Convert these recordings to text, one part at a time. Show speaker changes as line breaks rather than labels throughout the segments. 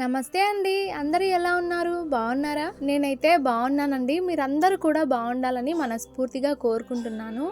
నమస్తే అండి. అందరూ ఎలా ఉన్నారు? బాగున్నారా? నేనైతే బాగున్నానండి. మీరందరూ కూడా బాగుండాలని మనస్ఫూర్తిగా కోరుకుంటున్నాను.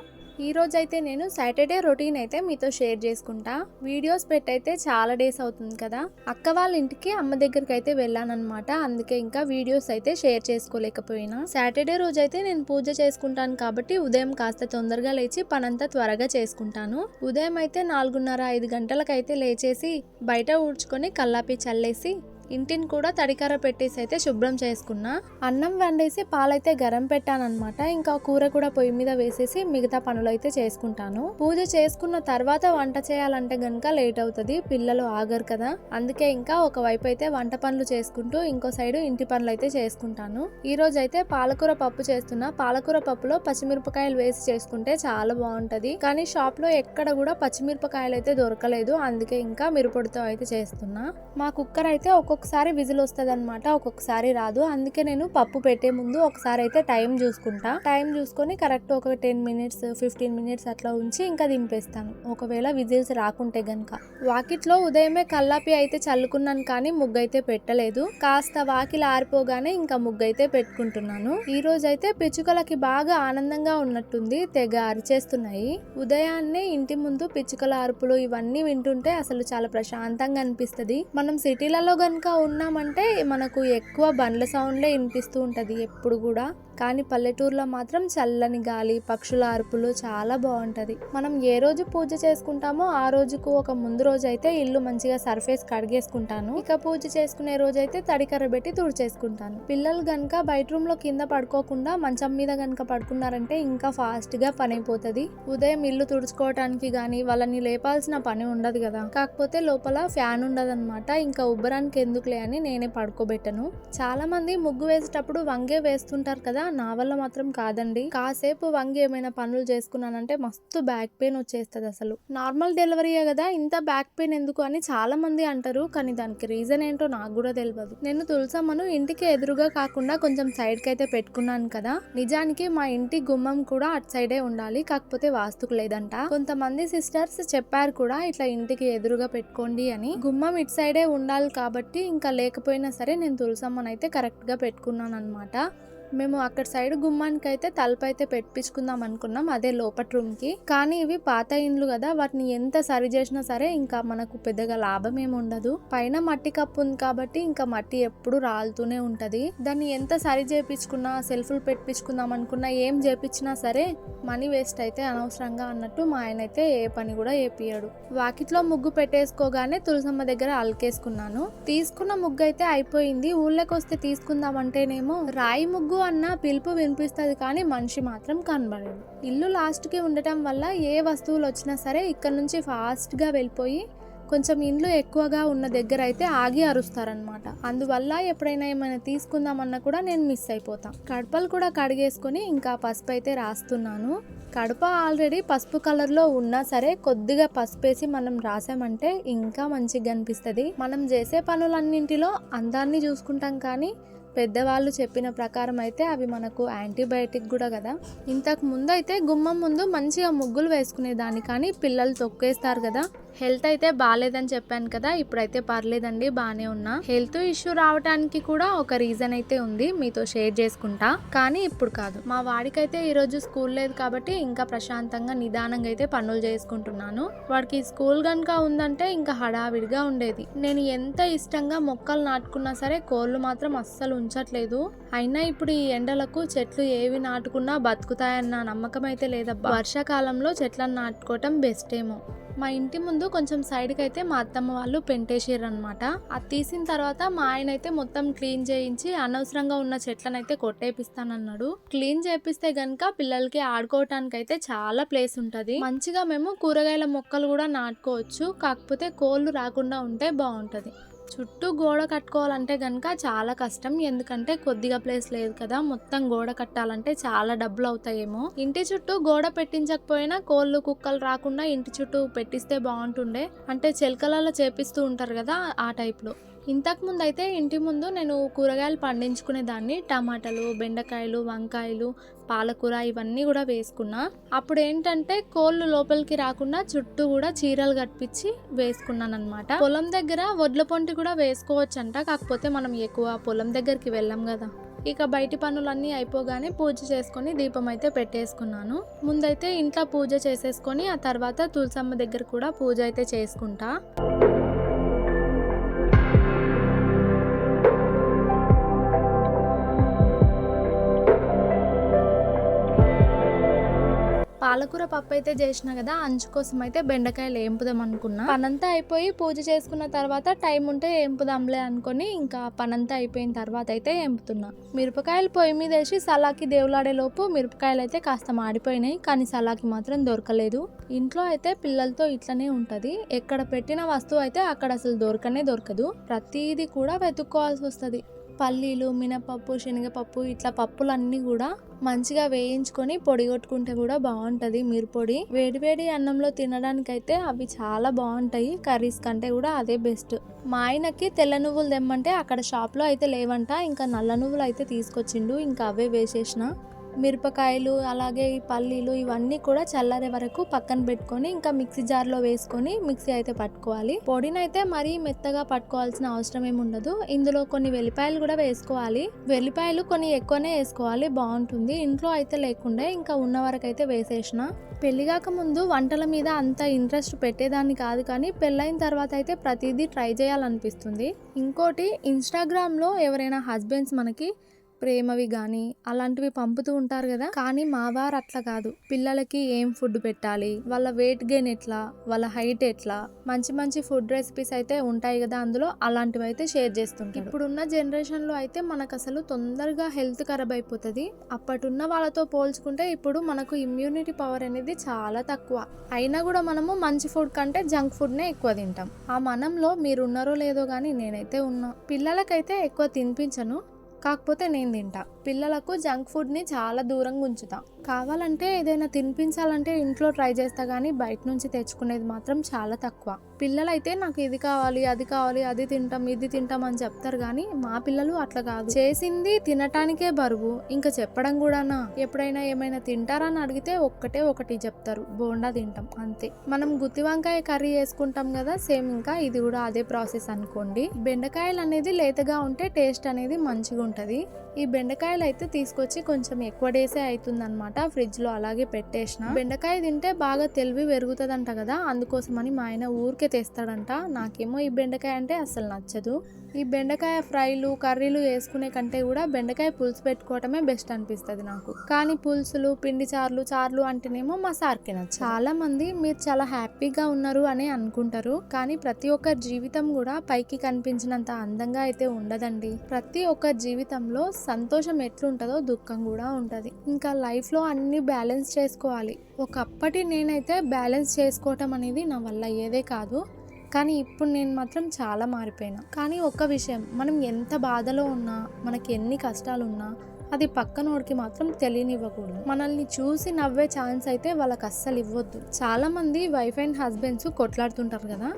ఈ అయితే నేను సాటర్డే రొటీన్ అయితే మీతో షేర్ చేసుకుంటా. వీడియోస్ పెట్టయితే చాలా డేస్ అవుతుంది కదా. అక్క వాళ్ళ ఇంటికి అమ్మ దగ్గరికి అయితే వెళ్ళానన్నమాట. అందుకే ఇంకా వీడియోస్ అయితే షేర్ చేసుకోలేకపోయినా. సాటర్డే రోజు అయితే నేను పూజ చేసుకుంటాను కాబట్టి ఉదయం కాస్త తొందరగా లేచి పనంతా త్వరగా చేసుకుంటాను. ఉదయం అయితే నాలుగున్నర ఐదు గంటలకైతే లేచేసి బయట ఊడ్చుకొని కల్లాపి చల్లేసి ఇంటిని కూడా తడికర పెట్టేసి అయితే శుభ్రం చేసుకున్నా. అన్నం వండేసి పాలైతే గరం పెట్టానన్నమాట. ఇంకా కూర కూడా పొయ్యి మీద వేసేసి మిగతా పనులు అయితే చేసుకుంటాను. పూజ చేసుకున్న తర్వాత వంట చేయాలంటే గనక లేట్ అవుతుంది. పిల్లలు ఆగరు కదా. అందుకే ఇంకా ఒకవైపు అయితే వంట పనులు చేసుకుంటూ ఇంకో సైడ్ ఇంటి పనులు అయితే చేసుకుంటాను. ఈ రోజు అయితే పాలకూర పప్పు చేస్తున్నా. పాలకూర పప్పులో పచ్చిమిరపకాయలు వేసి చేసుకుంటే చాలా బాగుంటది. కానీ షాప్లో ఎక్కడ కూడా పచ్చిమిరపకాయలు అయితే దొరకలేదు. అందుకే ఇంకా మిరపొడితో అయితే చేస్తున్నా. మా కుక్కర్ అయితే ఒక్కొక్కసారి విజిల్ వస్తుంది అనమాట ఒక్కొక్కసారి రాదు. అందుకే నేను పప్పు పెట్టే ముందు ఒకసారి అయితే టైం చూసుకుంటా. టైం చూసుకొని కరెక్ట్ ఒక టెన్ మినిట్స్ ఫిఫ్టీన్ మినిట్స్ అట్లా ఉంచి ఇంకా దింపేస్తాను. ఒకవేళ విజిల్స్ రాకుంటే గనక. వాకిట్లో ఉదయమే కల్లాపి అయితే చల్లుకున్నాను కానీ ముగ్గు అయితే పెట్టలేదు. కాస్త వాకిలు ఆరిపోగానే ఇంకా ముగ్గు అయితే పెట్టుకుంటున్నాను. ఈ రోజు అయితే పిచ్చుకలకి బాగా ఆనందంగా ఉన్నట్టుంది తెగ అరిచేస్తున్నాయి. ఉదయాన్నే ఇంటి ముందు పిచ్చుకల అరుపులు ఇవన్నీ వింటుంటే అసలు చాలా ప్రశాంతంగా అనిపిస్తుంది. మనం సిటీలలో గనుక ఇంకా ఉన్నామంటే మనకు ఎక్కువ బండ్ల సౌండ్లే వినిపిస్తూ ఉంటుంది ఎప్పుడు కూడా. కానీ పల్లెటూరులో మాత్రం చల్లని గాలి పక్షుల అరుపులు చాలా బాగుంటుంది. మనం ఏ రోజు పూజ చేసుకుంటామో ఆ రోజుకు ఒక ముందు రోజు అయితే ఇల్లు మంచిగా సర్ఫేస్ కడిగేసుకుంటాను. ఇక పూజ చేసుకునే రోజు అయితే తడికర్ర పెట్టి తుడిచేసుకుంటాను. పిల్లలు గనక బయట రూమ్లో కింద పడుకోకుండా మంచం మీద గనక పడుకున్నారంటే ఇంకా ఫాస్ట్గా పని అయిపోతుంది. ఉదయం ఇల్లు తుడుచుకోవటానికి గానీ వాళ్ళని లేపాల్సిన పని ఉండదు కదా. కాకపోతే లోపల ఫ్యాన్ ఉండదన్నమాట. ఇంకా ఉబ్బరానికి ఎందుకులే అని నేనే పడుకోబెట్టను. చాలా మంది ముగ్గు వేసేటప్పుడు వంగే వేస్తుంటారు కదా నా వల్ల మాత్రం కాదండి. కాసేపు వంగి ఏమైనా పనులు చేసుకున్నానంటే మస్తు బ్యాక్ పెయిన్ వచ్చేస్తుంది అసలు. నార్మల్ డెలివరీయే కదా ఇంత బ్యాక్ పెయిన్ ఎందుకు అని చాలా మంది అంటారు కానీ దానికి రీజన్ ఏంటో నాకు కూడా తెలియదు నేను తులసమ్మను ఇంటికి ఎదురుగా కాకుండా కొంచెం సైడ్కి అయితే పెట్టుకున్నాను కదా నిజానికి మా ఇంటి గుమ్మం కూడా అటు సైడే ఉండాలి కాకపోతే వాస్తుకు లేదంట. కొంతమంది సిస్టర్స్ చెప్పారు కూడా ఇట్లా ఇంటికి ఎదురుగా పెట్టుకోండి అని. గుమ్మం ఇటు సైడే ఉండాలి కాబట్టి ఇంకా లేకపోయినా సరే నేను తులసమ్మను అయితే కరెక్ట్గా పెట్టుకున్నాను అనమాట మేము అక్కడ సైడ్ గుమ్మానికి అయితే తలుపు అయితే పెట్టించుకుందాం అనుకున్నాం అదే లోపట్ రూమ్కి కానీ ఇవి పాత ఇండ్లు కదా వాటిని ఎంత సరి చేసినా సరే ఇంకా మనకు పెద్దగా లాభం ఏమి ఉండదు. పైన మట్టి కప్పు ఉంది కాబట్టి ఇంకా మట్టి ఎప్పుడు రాలుతూనే ఉంటది. దాన్ని ఎంత సరి చేపించుకున్నా సెల్ఫ్లు పెట్టించుకుందాం అనుకున్నా ఏం చేపించినా సరే మనీ వేస్ట్ అయితే అనవసరంగా అన్నట్టు మా ఆయన అయితే ఏ పని కూడా ఏపియాడు వాకిట్లో ముగ్గు పెట్టేసుకోగానే తులసమ్మ దగ్గర అలకేసుకున్నాను. తీసుకున్న ముగ్గు అయితే అయిపోయింది. ఊళ్ళోకి వస్తే తీసుకుందాం అంటేనేమో రాయి ముగ్గు అన్న పిలుపు వినిపిస్తుంది కానీ మనిషి మాత్రం కనబడదు. ఇల్లు లాస్ట్కి ఉండటం వల్ల ఏ వస్తువులు వచ్చినా సరే ఇక్కడ నుంచి ఫాస్ట్గా వెళ్ళిపోయి కొంచెం ఇండ్లు ఎక్కువగా ఉన్న దగ్గర అయితే ఆగి అరుస్తారనమాట అందువల్ల ఎప్పుడైనా ఏమైనా తీసుకుందామన్నా కూడా నేను మిస్ అయిపోతాను కడపలు కూడా కడిగేసుకొని ఇంకా పసుపు అయితే రాస్తున్నాను. కడప ఆల్రెడీ పసుపు కలర్లో ఉన్నా సరే కొద్దిగా పసుపు వేసి మనం రాసామంటే ఇంకా మంచిగా అనిపిస్తుంది. మనం చేసే పనులన్నింటిలో అందాన్ని చూసుకుంటాం కానీ పెద్దవాళ్ళు చెప్పిన ప్రకారం అయితే అవి మనకు యాంటీబయాటిక్ కూడా కదా. ఇంతకు ముందు అయితే గుమ్మం ముందు మంచిగా ముగ్గులు వేసుకునేదాన్ని కానీ పిల్లలు తొక్కేస్తారు కదా. హెల్త్ అయితే బాగాలేదని చెప్పాను కదా ఇప్పుడైతే పర్లేదండి బాగానే ఉన్నా. హెల్త్ ఇష్యూ రావడానికి కూడా ఒక రీజన్ అయితే ఉంది మీతో షేర్ చేసుకుంటా. కానీ ఇప్పుడు కాదు. మా వాడికైతే ఈరోజు స్కూల్ లేదు కాబట్టి ఇంకా ప్రశాంతంగా నిదానంగా అయితే పనులు చేసుకుంటున్నాను. వాడికి స్కూల్ కనుక ఉందంటే ఇంకా హడావిడిగా ఉండేది. నేను ఎంత ఇష్టంగా మొక్కలు నాటుకున్నా సరే కోళ్ళు మాత్రం అస్సలు ఉంచట్లేదు. అయినా ఇప్పుడు ఈ ఎండలకు చెట్లు ఏవి నాటుకున్నా బతుకుతాయన్న నమ్మకం అయితే లేదబ్బా. వర్షాకాలంలో చెట్లను నాటుకోవటం బెస్ట్ ఏమో మా ఇంటి ముందు కొంచెం సైడ్కి అయితే మా అత్తమ్మ వాళ్ళు పెంటేసారు అనమాట అది తీసిన తర్వాత మా ఆయన అయితే మొత్తం క్లీన్ చేయించి అనవసరంగా ఉన్న చెట్లను అయితే కొట్టేపిస్తానన్నాడు. క్లీన్ చేపిస్తే గనక పిల్లలకి ఆడుకోవటానికి అయితే చాలా ప్లేస్ ఉంటుంది. మంచిగా మేము కూరగాయల మొక్కలు కూడా నాటుకోవచ్చు. కాకపోతే కోళ్ళు రాకుండా ఉంటే బాగుంటుంది. చుట్టూ గోడ కట్టుకోవాలంటే కనుక చాలా కష్టం. ఎందుకంటే కొద్దిగా ప్లేస్ లేదు కదా. మొత్తం గోడ కట్టాలంటే చాలా డబ్బులు అవుతాయేమో. ఇంటి చుట్టూ గోడ పెట్టించకపోయినా కోళ్ళు కుక్కలు రాకుండా ఇంటి చుట్టూ పెట్టిస్తే బాగుంటుండే. అంటే చెలకలలో చేపిస్తూ ఉంటారు కదా ఆ టైప్లో. ఇంతకుముందు ఇంతకు ముందు అయితే ఇంటి ముందు నేను కూరగాయలు పండించుకునే దాన్ని టమాటాలు బెండకాయలు వంకాయలు పాలకూర ఇవన్నీ కూడా వేసుకున్నా. అప్పుడు ఏంటంటే కోళ్ళు లోపలికి రాకుండా చుట్టూ కూడా చీరలు కట్టించి వేసుకున్నాను అనమాట పొలం దగ్గర వడ్ల పొంటి కూడా వేసుకోవచ్చు అంట కాకపోతే మనం ఎక్కువ పొలం దగ్గరికి వెళ్ళాం కదా. ఇక బయటి పనులన్నీ అయిపోగానే పూజ చేసుకొని దీపం అయితే పెట్టేసుకున్నాను. ముందైతే ఇంట్లో పూజ చేసేసుకొని ఆ తర్వాత తులసమ్మ దగ్గర కూడా పూజ అయితే చేసుకుంటా. పాలకూర పప్పు అయితే చేసిన కదా అంచు కోసం అయితే బెండకాయలు ఏంపుదాం అనుకున్నా. పనంతా అయిపోయి పూజ చేసుకున్న తర్వాత టైం ఉంటే ఏంపుదాంలే అనుకొని ఇంకా పనంతా అయిపోయిన తర్వాత అయితే ఏంపుతున్నా. మిరపకాయలు పొయ్యి మీద వేసి సలాకి దేవులాడే లోపు మిరపకాయలు అయితే కాస్త మాడిపోయినాయి కానీ సలాకి మాత్రం దొరకలేదు. ఇంట్లో అయితే పిల్లలతో ఇట్లనే ఉంటది. ఎక్కడ పెట్టిన వస్తువు అయితే అక్కడ అసలు దొరకనే దొరకదు. ప్రతిదీ కూడా వెతుక్కోవాల్సి వస్తుంది. పల్లీలు మినపప్పు శనగపప్పు ఇట్లా పప్పులన్నీ కూడా మంచిగా వేయించుకొని పొడి కొట్టుకుంటే కూడా బాగుంటుంది మిరపొడి వేడివేడి అన్నంలో తినడానికైతే అవి చాలా బాగుంటాయి. కర్రీస్ కంటే కూడా అదే బెస్ట్. మా ఆయనకి తెల్ల నువ్వులు తెమ్మంటే అక్కడ షాప్లో అయితే లేవంట. ఇంకా నల్ల నువ్వులు అయితే తీసుకొచ్చిండు. ఇంకా అవే వేసేసిన. మిరపకాయలు అలాగే ఈ పల్లీలు ఇవన్నీ కూడా చల్లారే వరకు పక్కన పెట్టుకొని ఇంకా మిక్సీ జార్లో వేసుకొని మిక్సీ అయితే పట్టుకోవాలి. పొడినైతే మరీ మెత్తగా పట్టుకోవాల్సిన అవసరం ఏమి ఉండదు. ఇందులో కొన్ని వెల్లిపాయలు కూడా వేసుకోవాలి. వెల్లిపాయలు కొన్ని ఎక్కువనే వేసుకోవాలి. బాగుంటుంది. ఇంట్లో అయితే లేకుండా ఇంకా ఉన్న వరకు అయితే వేసేసిన. పెళ్ళిగాక ముందు వంటల మీద అంత ఇంట్రెస్ట్ పెట్టేదాన్ని కాదు కానీ పెళ్ళైన తర్వాత అయితే ప్రతిదీ ట్రై చేయాలనిపిస్తుంది. ఇంకోటి ఇన్స్టాగ్రామ్లో ఎవరైనా హస్బెండ్స్ మనకి ప్రేమవి కానీ అలాంటివి పంపుతూ ఉంటారు కదా? కానీ మా వారు అట్లా కాదు. పిల్లలకి ఏం ఫుడ్ పెట్టాలి? వాళ్ళ వెయిట్ గెయిన్ ఎట్లా? వాళ్ళ హైట్ ఎట్లా? మంచి మంచి ఫుడ్ రెసిపీస్ అయితే ఉంటాయి కదా అందులో. అలాంటివి అయితే షేర్ చేస్తుంటారు. ఇప్పుడున్న జనరేషన్లో అయితే మనకు అసలు తొందరగా హెల్త్ ఖరాబ్ అయిపోతుంది. అప్పటున్న వాళ్ళతో పోల్చుకుంటే ఇప్పుడు మనకు ఇమ్యూనిటీ పవర్ అనేది చాలా తక్కువ. అయినా కూడా మనము మంచి ఫుడ్ కంటే జంక్ ఫుడ్ నే ఎక్కువ తింటాం. ఆ మనంలో మీరు ఉన్నారో లేదో కానీ నేనైతే ఉన్నా. పిల్లలకైతే ఎక్కువ తినిపించను. కాకపోతే నేను తింటా. పిల్లలకు జంక్ ఫుడ్ని చాలా దూరంగా ఉంచుతా. కావాలంటే ఏదైనా తినిపించాలంటే ఇంట్లో ట్రై చేస్తా కానీ బయట నుంచి తెచ్చుకునేది మాత్రం చాలా తక్కువ. పిల్లలైతే నాకు ఇది కావాలి అది కావాలి అది తింటాం ఇది తింటాం అని చెప్తారు కానీ మా పిల్లలు అట్లా కాదు. చేసింది తినటానికే బరువు. ఇంకా చెప్పడం కూడానా? ఎప్పుడైనా ఏమైనా తింటారా అని అడిగితే ఒక్కటే ఒకటి చెప్తారు. బోండా తింటాం అంతే. మనం గుత్తి వంకాయ కర్రీ చేసుకుంటాం కదా సేమ్ ఇంకా ఇది కూడా అదే ప్రాసెస్ అనుకోండి. బెండకాయలు అనేది లేతగా ఉంటే టేస్ట్ అనేది మంచిగా ఉంటుంది ఈ బెండకాయలు అయితే తీసుకొచ్చి కొంచెం ఎక్కువ డేసే అవుతుందన్నమాట ఫ్రిడ్జ్లో అలాగే పెట్టేసిన. బెండకాయ తింటే బాగా తెలివి పెరుగుతుందంట కదా అందుకోసమని మా ఆయన ఊరికే తెస్తాడంట. నాకేమో ఈ బెండకాయ అంటే అసలు నచ్చదు. ఈ బెండకాయ ఫ్రైలు కర్రీలు వేసుకునే కంటే కూడా బెండకాయ పులుసు పెట్టుకోవటమే బెస్ట్ అనిపిస్తుంది నాకు. కానీ పులుసులు పిండి చారులు చార్లు అంటేనేమో మా సార్కి నచ్చ చాలా మంది మీరు చాలా హ్యాపీగా ఉన్నారు అని అనుకుంటారు. కానీ ప్రతి ఒక్కరి జీవితం కూడా పైకి కనిపించినంత అందంగా అయితే ఉండదండి. ప్రతి ఒక్క జీవితంలో సంతోషం ఎట్లుంటుందో దుఃఖం కూడా ఉంటుంది. ఇంకా లైఫ్లో అన్ని బ్యాలెన్స్ చేసుకోవాలి. ఒకప్పటి నేనైతే బ్యాలెన్స్ చేసుకోవటం అనేది నా వల్ల అయ్యేదే కాదు. కానీ ఇప్పుడు నేను మాత్రం చాలా మారిపోయినా. కానీ ఒక్క విషయం మనం ఎంత బాధలో ఉన్నా మనకి ఎన్ని కష్టాలు ఉన్నా అది పక్కనోడికి మాత్రం తెలియనివ్వకూడదు. మనల్ని చూసి నవ్వే ఛాన్స్ అయితే వాళ్ళకి అస్సలు ఇవ్వద్దు చాలా మంది వైఫ్ అండ్ హస్బెండ్స్ కొట్లాడుతుంటారు కదా?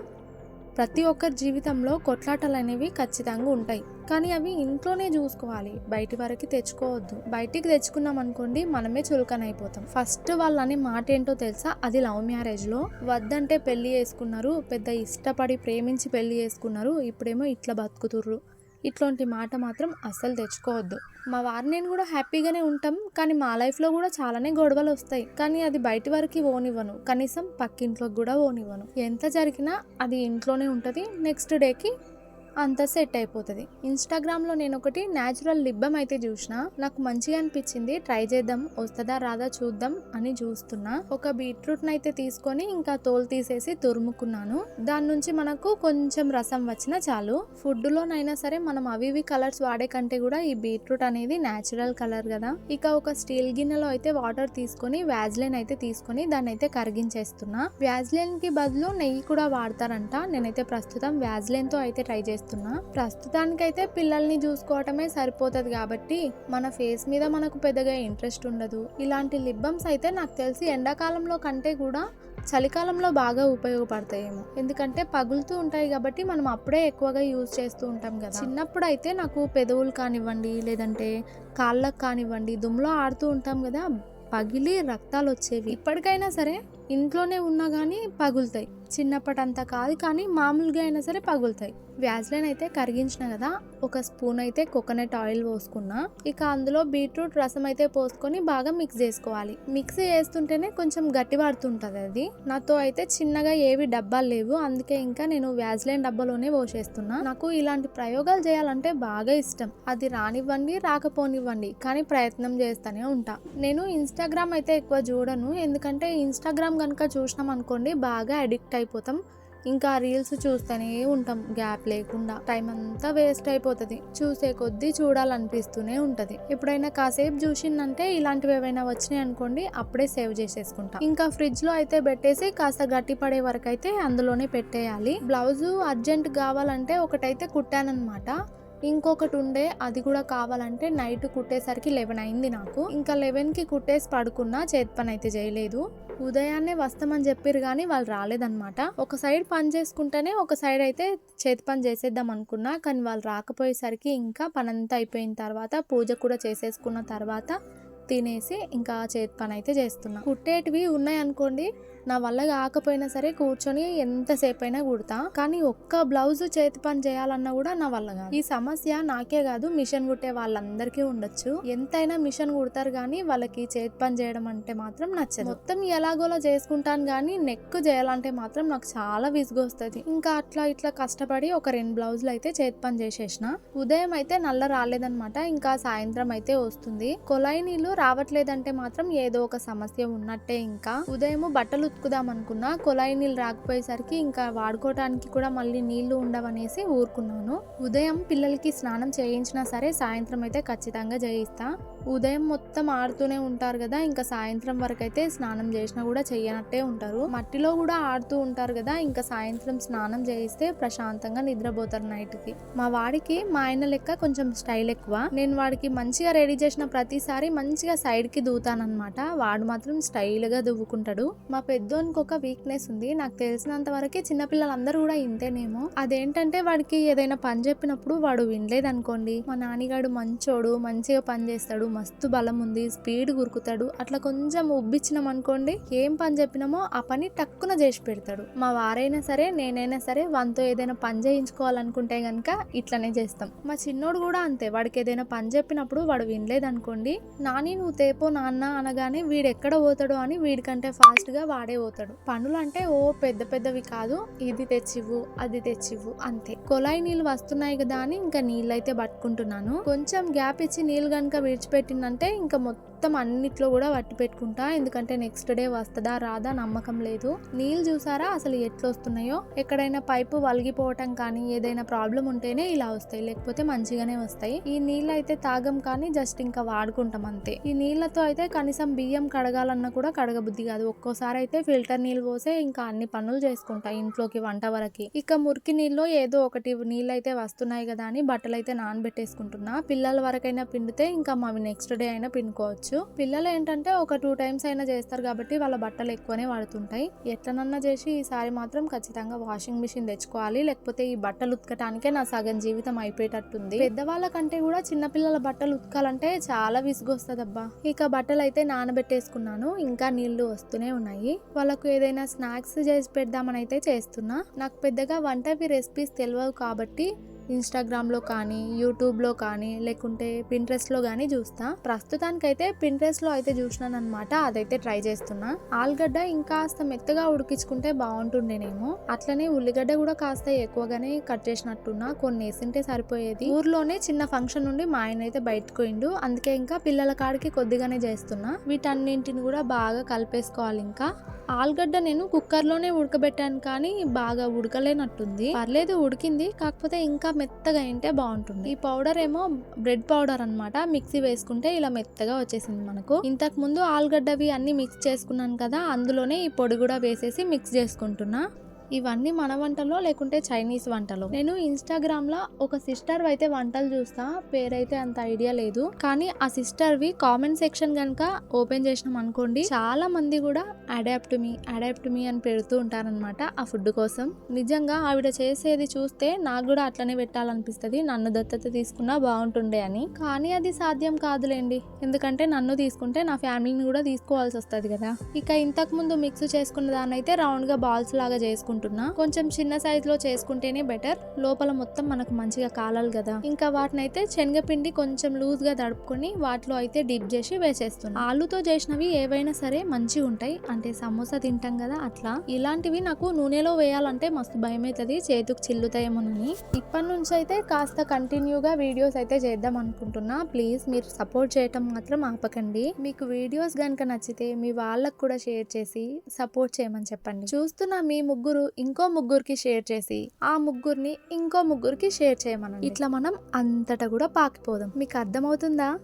ప్రతి ఒక్కరి జీవితంలో కొట్లాటలు అనేవి ఖచ్చితంగా ఉంటాయి. కానీ అవి ఇంట్లోనే చూసుకోవాలి. బయటి వరకు తెచ్చుకోవద్దు. బయటికి తెచ్చుకున్నాం అనుకోండి మనమే చులకన అయిపోతాం ఫస్ట్ వాళ్ళని మాట ఏంటో తెలుసా? అది లవ్ మ్యారేజ్లో. వద్దంటే పెళ్ళి చేసుకున్నారు. పెద్ద ఇష్టపడి ప్రేమించి పెళ్ళి చేసుకున్నారు. ఇప్పుడేమో ఇట్లా బతుకుతుర్రు. ఇట్లాంటి మాట మాత్రం అస్సలు తెచ్చుకోవద్దు. మా వారు నేను కూడా హ్యాపీగానే ఉంటాం కానీ మా లైఫ్లో కూడా చాలానే గొడవలు వస్తాయి. కానీ అది బయటి వరకు ఓనివ్వను కనీసం పక్కింట్లోకి కూడా ఓనివ్వను ఎంత జరిగినా అది ఇంట్లోనే ఉంటుంది. నెక్స్ట్ డేకి అంత సెట్ అయిపోతుంది. ఇన్స్టాగ్రామ్లో నేను ఒకటి న్యాచురల్ లిబ్బం అయితే చూసిన నాకు మంచిగా అనిపించింది. ట్రై చేద్దాం వస్తుందా రాదా చూద్దాం అని చూస్తున్నా. ఒక బీట్రూట్ని అయితే తీసుకొని ఇంకా తోలు తీసేసి తురుముకున్నాను. దాని నుంచి మనకు కొంచెం రసం వచ్చినా చాలు. ఫుడ్లోనైనా సరే మనం అవి ఇవి కలర్స్ వాడే కంటే కూడా ఈ బీట్రూట్ అనేది న్యాచురల్ కలర్ కదా. ఇక ఒక స్టీల్ గిన్నెలో అయితే వాటర్ తీసుకొని వ్యాజ్లైన్ అయితే తీసుకొని దాన్ని అయితే కరిగించేస్తున్నా. వ్యాజ్లైన్కి బదులు నెయ్యి కూడా వాడతారంట. నేనైతే ప్రస్తుతం వ్యాజ్లైన్తో అయితే ట్రై చేస్తున్నా. ప్రస్తుతానికైతే పిల్లల్ని చూసుకోవటమే సరిపోతుంది కాబట్టి మన ఫేస్ మీద మనకు పెద్దగా ఇంట్రెస్ట్ ఉండదు. ఇలాంటి లిబ్బమ్స్ అయితే నాకు తెలిసి ఎండాకాలంలో కంటే కూడా చలికాలంలో బాగా ఉపయోగపడతాయేమో. ఎందుకంటే పగులుతూ ఉంటాయి కాబట్టి మనం అప్పుడే ఎక్కువగా యూజ్ చేస్తూ ఉంటాం కదా. చిన్నప్పుడు అయితే నాకు పెదవులు కానివ్వండి లేదంటే కాళ్ళకు కానివ్వండి దుమ్ములో ఆడుతూ ఉంటాం కదా. పగిలి రక్తాలు వచ్చేవి. ఇప్పటికైనా సరే ఇంట్లోనే ఉన్నా కానీ పగులుతాయి. చిన్నప్పటంతా కాదు కానీ మామూలుగా అయినా సరే పగులుతాయి. వ్యాజ్లైన్ అయితే కరిగించిన కదా ఒక స్పూన్ అయితే కోకోనట్ ఆయిల్ పోసుకున్నా ఇక అందులో బీట్రూట్ రసం అయితే పోసుకొని బాగా మిక్స్ చేసుకోవాలి. మిక్స్ చేస్తుంటేనే కొంచెం గట్టి పడుతుంటుంది అది. నాతో అయితే చిన్నగా ఏవి డబ్బాలు లేవు అందుకే ఇంకా నేను వ్యాజ్లైన్ డబ్బాలోనే పోసేస్తున్నా. నాకు ఇలాంటి ప్రయోగాలు చేయాలంటే బాగా ఇష్టం. అది రానివ్వండి రాకపోనివ్వండి కానీ ప్రయత్నం చేస్తూనే ఉంటా. నేను ఇన్స్టాగ్రామ్ అయితే ఎక్కువ చూడను ఎందుకంటే ఇన్స్టాగ్రామ్ కనుక చూసినాం అనుకోండి బాగా అడిక్ట్ అయిపోతాం. ఇంకా రీల్స్ చూస్తూనే ఉంటాం గ్యాప్ లేకుండా. టైం అంతా వేస్ట్ అయిపోతుంది. చూసే కొద్దీ చూడాలనిపిస్తూనే ఉంటుంది. ఎప్పుడైనా కాసేపు చూసిందంటే ఇలాంటివి ఏవైనా వచ్చినాయి అనుకోండి అప్పుడే సేవ్ చేసేసుకుంటాం. ఇంకా ఫ్రిడ్జ్లో అయితే పెట్టేసి కాస్త గట్టి పడే వరకు అయితే అందులోనే పెట్టేయాలి. బ్లౌజ్ అర్జెంట్ కావాలంటే ఒకటైతే కుట్టానమాట ఇంకొకటి ఉండే అది కూడా కావాలంటే నైట్ కుట్టేసరికి లెవెన్ అయింది నాకు. ఇంకా లెవెన్కి కుట్టేసి పడుకున్నా చేతి పని అయితే చేయలేదు. ఉదయాన్నే వస్తామని చెప్పారు కానీ వాళ్ళు రాలేదన్నమాట. ఒక సైడ్ పని చేసుకుంటేనే ఒక సైడ్ అయితే చేతి పని చేసేద్దాం అనుకున్నా కానీ వాళ్ళు రాకపోయేసరికి ఇంకా పనంతా అయిపోయిన తర్వాత పూజ కూడా చేసేసుకున్న తర్వాత తినేసి ఇంకా చేతి పని అయితే చేస్తున్నా. కుట్టేటివి ఉన్నాయి అనుకోండి నా వల్ల కాకపోయినా సరే కూర్చొని ఎంతసేపు అయినా కుడతా. కానీ ఒక్క బ్లౌజ్ చేతి పని చేయాలన్నా కూడా నా వల్ల కాదు. ఈ సమస్య నాకే కాదు మిషన్ కుట్టే వాళ్ళందరికీ ఉండొచ్చు. ఎంతైనా మిషన్ కుడతారు కానీ వాళ్ళకి చేతి పని చేయడం అంటే మాత్రం నచ్చదు. మొత్తం ఎలాగోలా చేసుకుంటాను కానీ నెక్ చేయాలంటే మాత్రం నాకు చాలా విసుగొస్తుంది. ఇంకా అట్లా ఇట్లా కష్టపడి ఒక రెండు బ్లౌజులు అయితే చేతి పని చేసేసిన. ఉదయం అయితే నల్ల రాలేదనమాట ఇంకా సాయంత్రం అయితే వస్తుంది. కొలాయి నీళ్ళు రావట్లేదంటే మాత్రం ఏదో ఒక సమస్య ఉన్నట్టే ఇంకా. ఉదయం బట్టలు ఉతుకుదాం అనుకున్నా కొలాయి నీళ్ళు రాకపోయేసరికి ఇంకా వాడుకోవడానికి కూడా మళ్ళీ నీళ్ళు ఉండవనేసి ఊరుకున్నాను. ఉదయం పిల్లలకి స్నానం చేయించినా సరే సాయంత్రం అయితే ఖచ్చితంగా చేయిస్తా. ఉదయం మొత్తం ఆడుతూనే ఉంటారు కదా ఇంకా సాయంత్రం వరకు అయితే స్నానం చేసినా కూడా చేయనట్టే ఉంటారు. మట్టిలో కూడా ఆడుతూ ఉంటారు కదా ఇంకా సాయంత్రం స్నానం చేయిస్తే ప్రశాంతంగా నిద్రపోతారు నైట్కి. మా వాడికి మా ఆయన లెక్క కొంచెం స్టైల్ ఎక్కువ. నేను వాడికి మంచిగా రెడీ చేసిన ప్రతిసారి మంచి సైడ్ సైడ్కి దూతానమాట వాడు మాత్రం స్టైల్గా దువ్వుకుంటాడు. మా పెద్దోనికి ఒక వీక్నెస్ ఉంది. నాకు తెలిసినంత వరకే చిన్నపిల్లలందరూ కూడా ఇంతేనేమో. అదేంటంటే వాడికి ఏదైనా పని చెప్పినప్పుడు వాడు వినలేదు అనుకోండి మా నాన్నగాడు మంచోడు మంచిగా పని చేస్తాడు మస్తు బలం ఉంది స్పీడ్ గురుకుతాడు అట్లా కొంచెం ఉబ్బిచ్చినాం అనుకోండి ఏం పని చెప్పినామో ఆ పని టక్కున చేసి పెడతాడు. మా వారైనా సరే నేనైనా సరే వానితో ఏదైనా పని చేయించుకోవాలనుకుంటే గనక ఇట్లనే చేస్తాం. మా చిన్నోడు కూడా అంతే. వాడికి ఏదైనా పని చెప్పినప్పుడు వాడు వినలేదు అనుకోండి నాని నువ్వు తేపో నాన్న అనగానే వీడు ఎక్కడ పోతాడు అని వీడికంటే ఫాస్ట్గా వాడే పోతాడు. పనులు అంటే ఓ పెద్ద పెద్దవి కాదు. ఇది తెచ్చివ్వు అది తెచ్చివ్వు అంతే. కొలాయి నీళ్ళు వస్తున్నాయి కదా అని ఇంకా నీళ్ళైతే పట్టుకుంటున్నాను. కొంచెం గ్యాప్ ఇచ్చి నీళ్ళు కనుక విడిచిపెట్టిందంటే ఇంకా మొత్తం అన్నిట్లో కూడా పట్టి పెట్టుకుంటా. ఎందుకంటే నెక్స్ట్ డే వస్తుందా రాదా నమ్మకం లేదు. నీళ్ళు చూసారా అసలు ఎట్లా వస్తున్నాయో ఎక్కడైనా పైపు వలిగిపోవటం కానీ ఏదైనా ప్రాబ్లం ఉంటేనే ఇలా వస్తాయి. లేకపోతే మంచిగానే వస్తాయి. ఈ నీళ్ళు అయితే తాగం కానీ జస్ట్ ఇంకా వాడుకుంటాం అంతే. ఈ నీళ్ళతో అయితే కనీసం బియ్యం కడగాలన్నా కూడా కడగబుద్ధి కాదు. ఒక్కోసారి అయితే ఫిల్టర్ నీళ్ళు పోసే ఇంకా అన్ని పనులు చేసుకుంటా ఇంట్లోకి వంట వరకి. ఇక మురికి నీళ్ళు ఏదో ఒకటి నీళ్ళు అయితే వస్తున్నాయి కదా అని బట్టలు అయితే నానబెట్టేసుకుంటున్నా. పిల్లల వరకైనా పిండితే ఇంకా మావి నెక్స్ట్ డే అయినా పిండుకోవచ్చు. పిల్లలు ఏంటంటే ఒక టూ టైమ్స్ అయినా చేస్తారు కాబట్టి వాళ్ళ బట్టలు ఎక్కువనే వాడుతుంటాయి. ఎట్లనన్నా చేసి ఈసారి మాత్రం ఖచ్చితంగా వాషింగ్ మిషన్ తెచ్చుకోవాలి. లేకపోతే ఈ బట్టలు ఉతకటానికే నా సగం జీవితం అయిపోయేటట్టుంది. పెద్దవాళ్ళ కంటే కూడా చిన్నపిల్లల బట్టలు ఉతకాలంటే చాలా విసుగొస్తుంది అబ్బా. ఇక బట్టలు అయితే నానబెట్టేసుకున్నాను. ఇంకా నీళ్ళు వస్తూనే ఉన్నాయి. వాళ్ళకు ఏదైనా స్నాక్స్ చేసి పెడదామని అయితే చేస్తున్నా. నాకు పెద్దగా వంటవి రెసిపీస్ తెలియవు కాబట్టి ఇన్స్టాగ్రామ్లో కానీ యూట్యూబ్లో కానీ లేకుంటే పింట్రెస్ట్లో కానీ చూస్తా. ప్రస్తుతానికైతే పింట్రెస్ట్లో అయితే చూసినాను అనమాట అదైతే ట్రై చేస్తున్నా. ఆలుగడ్డ ఇంకాస్త మెత్తగా ఉడికించుకుంటే బాగుంటుండేనేమో. అట్లనే ఉల్లిగడ్డ కూడా కాస్త ఎక్కువగానే కట్ చేసినట్టున్నా కొన్ని వేసింటే సరిపోయేది. ఊర్లోనే చిన్న ఫంక్షన్ నుండి మా ఆయన అయితే బయటకు పోయిండు. అందుకే ఇంకా పిల్లల కాడికి కొద్దిగానే చేస్తున్నా. వీటన్నింటిని కూడా బాగా కలిపేసుకోవాలి ఇంకా. ఆలుగడ్డ నేను కుక్కర్లోనే ఉడకబెట్టాను కానీ బాగా ఉడకలేనట్టుంది. పర్లేదు ఉడికింది. కాకపోతే ఇంకా మెత్తగా అయింటే బాగుంటుంది. ఈ పౌడర్ ఏమో బ్రెడ్ పౌడర్ అన్నమాట. మిక్సీ వేసుకుంటే ఇలా మెత్తగా వచ్చేసింది మనకు. ఇంతకు ముందు ఆలుగడ్డవి అన్ని మిక్స్ చేసుకున్నాను కదా అందులోనే ఈ పొడి కూడా వేసేసి మిక్స్ చేసుకుంటున్నా. ఇవన్నీ మన వంటలో లేకుంటే చైనీస్ వంటలో. నేను ఇన్స్టాగ్రామ్లో ఒక సిస్టర్ అయితే వంటలు చూస్తా. పేరైతే అంత ఐడియా లేదు. కానీ ఆ సిస్టర్ వి కామెంట్ సెక్షన్ కనుక ఓపెన్ చేసినాం అనుకోండి చాలా మంది కూడా అడాప్ట్ మీ అడాప్ట్ మీ అని పెడుతూ ఉంటారనమాట ఆ ఫుడ్ కోసం. నిజంగా ఆవిడ చేసేది చూస్తే నాకు కూడా అట్లనే పెట్టాలనిపిస్తుంది. నన్ను దత్తత తీసుకున్నా బాగుంటుండే అని. కానీ అది సాధ్యం కాదులేండి. ఎందుకంటే నన్ను తీసుకుంటే నా ఫ్యామిలీని కూడా తీసుకోవాల్సి వస్తుంది కదా. ఇక ఇంతకు ముందు మిక్స్ చేసుకున్న దాన్ని అయితే రౌండ్గా బాల్స్ లాగా చేసుకుంటున్నా. కొంచెం చిన్న సైజ్లో చేసుకుంటేనే బెటర్ లోపల మొత్తం మనకు మంచిగా కాలాలి కదా. ఇంకా వాటిని అయితే శనగపిండి కొంచెం లూజ్గా తడుపుకొని వాటిలో అయితే డిప్ చేసి వేసేస్తున్నా. ఆలుతో చేసినవి ఏవైనా సరే మంచిగా ఉంటాయి. అంటే సమోసా తింటాం కదా అట్లా. ఇలాంటివి నాకు నూనెలో వేయాలంటే మస్తు భయం అవుతుంది చేతుకు చిల్లుతాయేమోనని ఇప్పటి నుంచి అయితే కాస్త కంటిన్యూగా వీడియోస్ అయితే చేద్దాం అనుకుంటున్నా. ప్లీజ్ మీరు సపోర్ట్ చేయటం మాత్రం ఆపకండి. మీకు వీడియోస్ కనుక నచ్చితే మీ వాళ్ళకు కూడా షేర్ చేసి సపోర్ట్ చేయమని చెప్పండి. చూస్తున్న మీ ముగ్గురు ఇంకో ముగ్గురికి షేర్ చేసి ఆ ముగ్గురిని ఇంకో ముగ్గురికి షేర్ చేయమనండి. ఇట్లా మనం అంతటా కూడా పాకిపోదాం. మీకు అర్థమవుతుందా?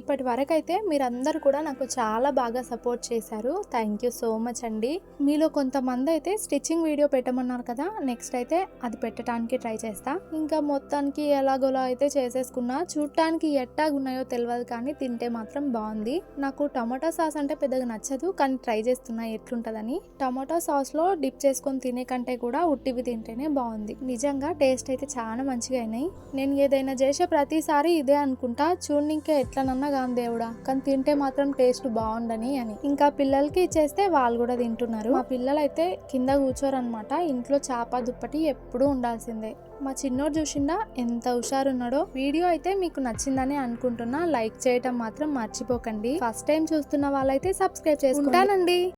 ఇప్పటి వరకు అయితే మీరందరూ కూడా నాకు చాలా బాగా సపోర్ట్ చేశారు. థ్యాంక్ యూ సో మచ్ అండి. మీలో కొంతమంది అయితే స్టిచ్చింగ్ వీడియో పెట్టమన్నారు కదా నెక్స్ట్ అయితే అది పెట్టడానికి ట్రై చేస్తా. ఇంకా మొత్తానికి ఎలాగోలా అయితే చేసేసుకున్నా చూడటానికి ఎట్టాగున్నాయో తెలియదు కానీ తింటే మాత్రం బాగుంది. నాకు టమాటా సాస్ అంటే పెద్దగా నచ్చదు కానీ ట్రై చేస్తున్నా ఎట్లుంటుందని. టమాటా సాస్లో డిప్ చేసుకొని తినే కంటే కూడా ఉట్టివి తింటేనే బాగుంది. నిజంగా టేస్ట్ అయితే చాలా మంచిగా అయినాయి. నేను ఏదైనా చేసే ప్రతిసారి ఇదే అనుకుంటా. చూడనికే ఎట్లా అన్నగా దేవుడా కానీ తింటే మాత్రం టేస్ట్ బాగుండని అని. ఇంకా పిల్లలకి ఇచ్చేస్తే వాళ్ళు కూడా తింటున్నారు. మా పిల్లలు అయితే కింద కూర్చోరనమాట ఇంట్లో చేప దుప్పటి ఎప్పుడూ ఉండాల్సిందే. మా చిన్నోడు చూసిండా ఎంత హుషారున్నాడో. వీడియో అయితే మీకు నచ్చిందని అనుకుంటున్నా. లైక్ చేయటం మాత్రం మర్చిపోకండి. ఫస్ట్ టైం చూస్తున్న వాళ్ళైతే సబ్స్క్రైబ్ చేసుకుంటానండి